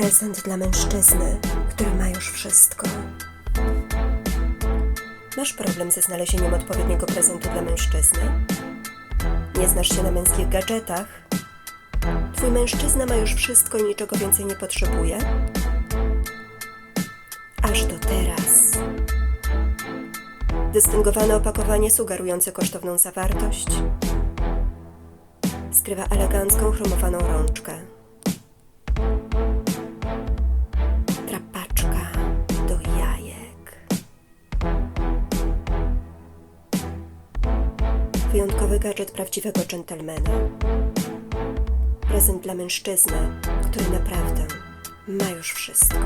Prezent dla mężczyzny, który ma już wszystko. Masz problem ze znalezieniem odpowiedniego prezentu dla mężczyzny? Nie znasz się na męskich gadżetach? Twój mężczyzna ma już wszystko i niczego więcej nie potrzebuje? Aż do teraz. Dystyngowane opakowanie sugerujące kosztowną zawartość skrywa elegancką chromowaną rączkę. Wyjątkowy gadżet prawdziwego dżentelmena. Prezent dla mężczyzny, który naprawdę ma już wszystko.